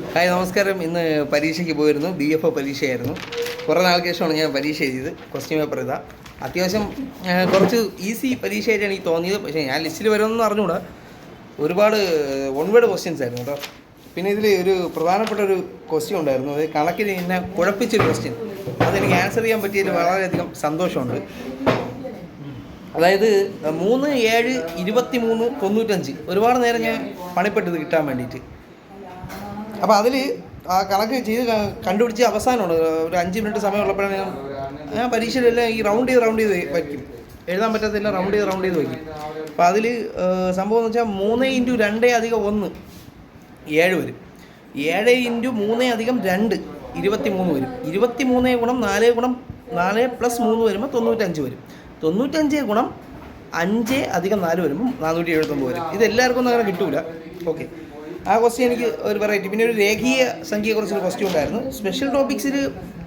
Hi നമസ്കാരം. ഇന്ന് പരീക്ഷയ്ക്ക് പോയിരുന്നു. ബി എഫ് ഒ പരീക്ഷയായിരുന്നു. കുറേ നാൾക്ക് ശേഷമാണ് ഞാൻ പരീക്ഷ എഴുതിയത്. ക്വസ്റ്റ്യൻ പേപ്പർ ഇതാ. അത്യാവശ്യം കുറച്ച് ഈസി പരീക്ഷയായിട്ടാണ് എനിക്ക് തോന്നിയത്. പക്ഷേ ഞാൻ ലിസ്റ്റിൽ വരുമെന്ന് അറിഞ്ഞുകൂടാ. ഒരുപാട് വൺ വേർഡ് ക്വസ്റ്റ്യൻസ് ആയിരുന്നു കേട്ടോ. പിന്നെ ഇതിൽ ഒരു പ്രധാനപ്പെട്ട ഒരു ക്വസ്റ്റ്യൻ ഉണ്ടായിരുന്നു. അത് കണക്കിന് എന്നെ കുഴപ്പിച്ചൊരു ക്വസ്റ്റ്യൻ അതെനിക്ക് ആൻസർ ചെയ്യാൻ പറ്റിയതിൽ വളരെയധികം സന്തോഷമുണ്ട്. അതായത് മൂന്ന് ഏഴ് ഇരുപത്തി മൂന്ന് തൊണ്ണൂറ്റഞ്ച്. ഒരുപാട് നേരം ഞാൻ പണിപ്പെട്ടത് കിട്ടാൻ വേണ്ടിയിട്ട്. അപ്പോൾ അതിൽ ആ കണക്ക് ചെയ്ത് കണ്ടുപിടിച്ച് അവസാനമാണ്. ഒരു അഞ്ച് മിനിറ്റ് സമയം സമയമുള്ളപ്പോഴാണ് ഞാൻ ഞാൻ പരീക്ഷയിലെല്ലാം ഈ റൗണ്ട് ചെയ്ത് റൗണ്ട് ചെയ്ത് വയ്ക്കും. എഴുതാൻ പറ്റാത്തില്ല റൗണ്ട് ചെയ്ത് റൗണ്ട് ചെയ്ത് വയ്ക്കും. അപ്പോൾ അതിൽ സംഭവം എന്ന് വെച്ചാൽ മൂന്ന് ഇന്റു രണ്ടേ അധികം ഒന്ന്. ഏഴ് വരും. ഏഴ് ഇന്റു മൂന്ന് അധികം രണ്ട്. ഇരുപത്തി മൂന്ന് വരും. ഇരുപത്തി മൂന്ന് ഗുണം നാല് ഗുണം നാല് പ്ലസ് മൂന്ന് വരുമ്പോൾ തൊണ്ണൂറ്റഞ്ച് വരും. തൊണ്ണൂറ്റഞ്ച് ഗുണം അഞ്ച് അധികം നാല് വരുമ്പോൾ നാനൂറ്റി എഴുപത്തൊമ്പത് വരും. ഇത് എല്ലാവർക്കും ഒന്നും അങ്ങനെ കിട്ടൂല. ഓക്കെ. ആ ക്വസ്റ്റ്യൻ എനിക്ക് ഒരു വെറൈറ്റി പിന്നെ ഒരു രേഖീയ സംഖ്യയെക്കുറിച്ചൊരു ക്വസ്റ്റ്യൻ ഉണ്ടായിരുന്നു. സ്പെഷ്യൽ ടോപ്പിക്സിൽ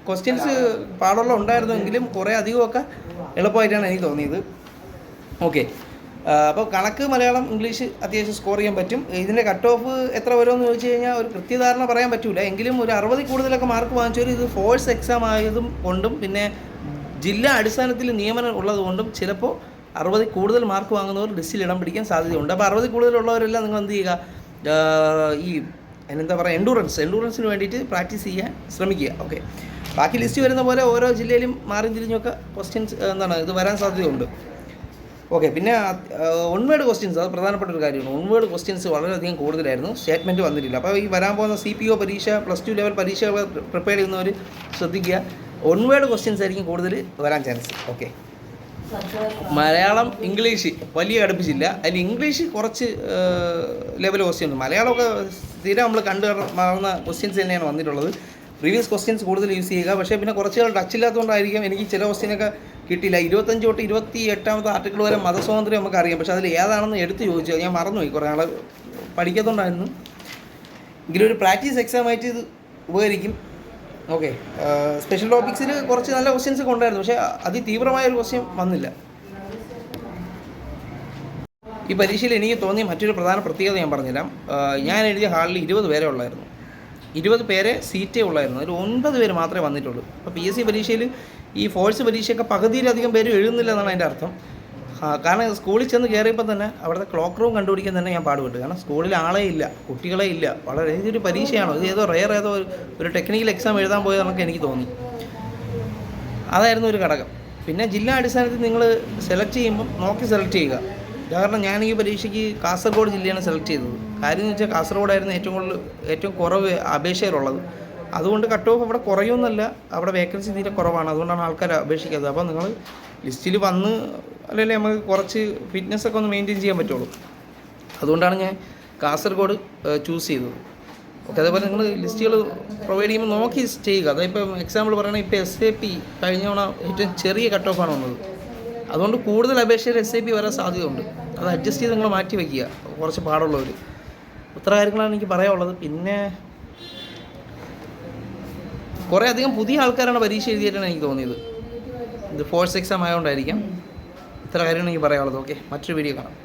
ക്വസ്റ്റ്യൻസ് പാടുള്ള ഉണ്ടായിരുന്നെങ്കിലും കുറേ അധികമൊക്കെ എളുപ്പമായിട്ടാണ് എനിക്ക് തോന്നിയത്. ഓക്കെ അപ്പോൾ കണക്ക് മലയാളം ഇംഗ്ലീഷ് അത്യാവശ്യം സ്കോർ ചെയ്യാൻ പറ്റും. ഇതിന്റെ കട്ട് ഓഫ് എത്ര വരുമെന്ന് ചോദിച്ചു കഴിഞ്ഞാൽ ഒരു കൃത്യധാരണ പറയാൻ പറ്റൂല. എങ്കിലും ഒരു അറുപതിൽ കൂടുതലൊക്കെ മാർക്ക് വാങ്ങിച്ചവർ ഇത് ഫോഴ്സ് എക്സാം ആയതും കൊണ്ടും പിന്നെ ജില്ലാ അടിസ്ഥാനത്തിൽ നിയമനം ഉള്ളത് കൊണ്ടും ചിലപ്പോൾ അറുപതിൽ കൂടുതൽ മാർക്ക് വാങ്ങുന്നവർ ലിസ്റ്റിൽ ഇടം പിടിക്കാൻ സാധ്യതയുണ്ട്. അപ്പോൾ അറുപതിൽ കൂടുതലുള്ളവരെല്ലാം നിങ്ങൾ എന്ത് ചെയ്യുക? ഈ എന്താ പറയുക എൻഡൂറൻസ് എൻഡൂറൻസിന് വേണ്ടിയിട്ട് പ്രാക്ടീസ് ചെയ്യാൻ ശ്രമിക്കുക. ഓക്കെ ബാക്കി ലിസ്റ്റ് വരുന്ന പോലെ ഓരോ ജില്ലയിലും മാറി തിരിഞ്ഞൊക്കെ ക്വസ്റ്റ്യൻസ് എന്താണ് ഇത് വരാൻ സാധ്യതയുണ്ട്. ഓക്കെ പിന്നെ ഒൺവേഡ് ക്വസ്റ്റ്യൻസ് അത് പ്രധാനപ്പെട്ട ഒരു കാര്യമാണ്. ഒൺവേഡ് ക്വസ്റ്റ്യൻസ് വളരെയധികം കൂടുതലായിരുന്നു. സ്റ്റേറ്റ്മെന്റ് വന്നിട്ടില്ല. അപ്പോൾ ഈ വരാൻ പോകുന്ന സി പി ഒ പരീക്ഷ പ്ലസ് ടു ലെവൽ പരീക്ഷകൾ പ്രിപ്പയർ ചെയ്യുന്നവർ ശ്രദ്ധിക്കുക. ഒൺവേഡ് ക്വസ്റ്റ്യൻസ് ആയിരിക്കും കൂടുതൽ വരാൻ ചാൻസ് ഓക്കെ മലയാളം ഇംഗ്ലീഷ് വലിയ അടുപ്പിച്ചില്ല. അതിൽ ഇംഗ്ലീഷ് കുറച്ച് ലെവൽ ക്വസ്റ്റ്യൻ ഉണ്ട്. മലയാളമൊക്കെ സ്ഥിരം നമ്മൾ കണ്ടു മാറുന്ന ക്വസ്റ്റ്യൻസ് തന്നെയാണ് വന്നിട്ടുള്ളത്. പ്രീവിയസ് ക്വസ്റ്റ്യൻസ് കൂടുതൽ യൂസ് ചെയ്യുക. പക്ഷേ പിന്നെ കുറച്ച് നാൾ ടച്ച് ഇല്ലാത്തതുകൊണ്ടായിരിക്കും എനിക്ക് ചില ക്വസ്റ്റ്യനൊക്കെ കിട്ടിയില്ല. ഇരുപത്തഞ്ച് തൊട്ട് ഇരുപത്തി എട്ടാമത്തെ ആർട്ടിക്കിൾ വരെ മതസ്വാതന്ത്ര്യം നമുക്ക് അറിയാം. പക്ഷേ അതിൽ ഏതാണെന്ന് എടുത്ത് ചോദിച്ചു. ഞാൻ മറന്നുപോയി കുറേ ആളെ പഠിക്കാത്തതുകൊണ്ടായിരുന്നു. എങ്കിലും ഒരു പ്രാക്ടീസ് എക്സാം ആയിട്ട് ഇത് ഉപകരിക്കും. ഓക്കെ. സ്പെഷ്യൽ ടോപ്പിക്സിൽ കുറച്ച് നല്ല ക്വസ്റ്റ്യൻസ് കൊണ്ടായിരുന്നു ഉണ്ടായിരുന്നു. പക്ഷേ അതിതീവ്രമായ ഒരു ക്വസ്റ്റ്യൻ വന്നില്ല. ഈ പരീക്ഷയിൽ എനിക്ക് തോന്നിയ മറ്റൊരു പ്രധാന പ്രത്യേകത ഞാൻ പറഞ്ഞുതരാം. ഞാൻ എഴുതിയ ഹാളിൽ ഇരുപത് പേരെ ഉള്ളായിരുന്നു. ഇരുപത് പേരെ സീറ്റേ ഉള്ളായിരുന്നു. അതിൽ ഒൻപത് പേര് മാത്രമേ വന്നിട്ടുള്ളൂ. അപ്പോൾ പി എസ് സി പരീക്ഷയിൽ ഈ ഫോഴ്സ് പരീക്ഷയൊക്കെ പകുതിയിലധികം പേര് എഴുതുന്നില്ല എന്നാണ് അതിന്റെ അർത്ഥം. കാരണം സ്കൂളിൽ ചെന്ന് കയറിയപ്പോൾ തന്നെ അവിടുത്തെ ക്ലോക്ക് റൂം കണ്ടുപിടിക്കാൻ തന്നെ ഞാൻ പാടുപെട്ടു. കാരണം സ്കൂളിൽ ആളെ ഇല്ല കുട്ടികളെ ഇല്ല. വളരെ ഇതൊരു പരീക്ഷയാണോ? ഇത് ഏതോ റയർ ഏതോ ഒരു- ടെക്നിക്കൽ എക്സാം എഴുതാൻ പോയതെന്നൊക്കെ എനിക്ക് തോന്നി അതായിരുന്നു ഒരു ഘടകം. പിന്നെ ജില്ലാ അടിസ്ഥാനത്തിൽ നിങ്ങൾ സെലക്ട് ചെയ്യുമ്പം നോക്കി സെലക്ട് ചെയ്യുക. കാരണം ഞാൻ ഈ പരീക്ഷയ്ക്ക് കാസർഗോഡ് ജില്ലയാണ് സെലക്ട് ചെയ്തത്. കാര്യം എന്ന് വെച്ചാൽ കാസർഗോഡായിരുന്നു ഏറ്റവും കൂടുതൽ ഏറ്റവും കുറവ് അപേക്ഷയിലുള്ളത്. അതുകൊണ്ട് കട്ട് ഓഫ് അവിടെ കുറയുമെന്നല്ല അവിടെ വേക്കൻസി തീരെ കുറവാണ്. അതുകൊണ്ടാണ് ആൾക്കാർ അപേക്ഷിക്കാത്തത്. അപ്പോൾ നിങ്ങൾ ലിസ്റ്റിൽ വന്ന് അല്ലെങ്കിൽ നമുക്ക് കുറച്ച് ഫിറ്റ്നസ്സൊക്കെ ഒന്ന് മെയിന്റെയിൻ ചെയ്യാൻ പറ്റുള്ളൂ. അതുകൊണ്ടാണ് ഞാൻ കാസർഗോഡ് ചൂസ് ചെയ്തത്. ഓക്കെ അതേപോലെ നിങ്ങൾ ലിസ്റ്റുകൾ പ്രൊവൈഡ് ചെയ്യുമ്പോൾ നോക്കി ചെയ്യുക. അതായത് എക്സാമ്പിൾ പറയുകയാണെങ്കിൽ ഇപ്പോൾ എസ് എ പി കഴിഞ്ഞ തവണ ഏറ്റവും ചെറിയ കട്ട് ആണ് വന്നത്. അതുകൊണ്ട് കൂടുതൽ അപേക്ഷകർ എസ് ഐ പി വരാൻ സാധ്യതയുണ്ട്. അത് അഡ്ജസ്റ്റ് ചെയ്ത് നിങ്ങൾ മാറ്റി വയ്ക്കുക കുറച്ച് പാടുള്ളവർ ഇത്ര കാര്യങ്ങളാണ് എനിക്ക് പറയാനുള്ളത്. പിന്നെ കുറേ അധികം പുതിയ ആൾക്കാരാണ് പരീക്ഷ എഴുതിയിട്ടാണ് എനിക്ക് തോന്നിയത്. ഇത് ഫോഴ്സ് എക്സാം ആയതുകൊണ്ടായിരിക്കാം ഇത്ര കാര്യമാണ് എനിക്ക് പറയാനുള്ളത്. ഓക്കെ മറ്റൊരു വീഡിയോ കാണാം.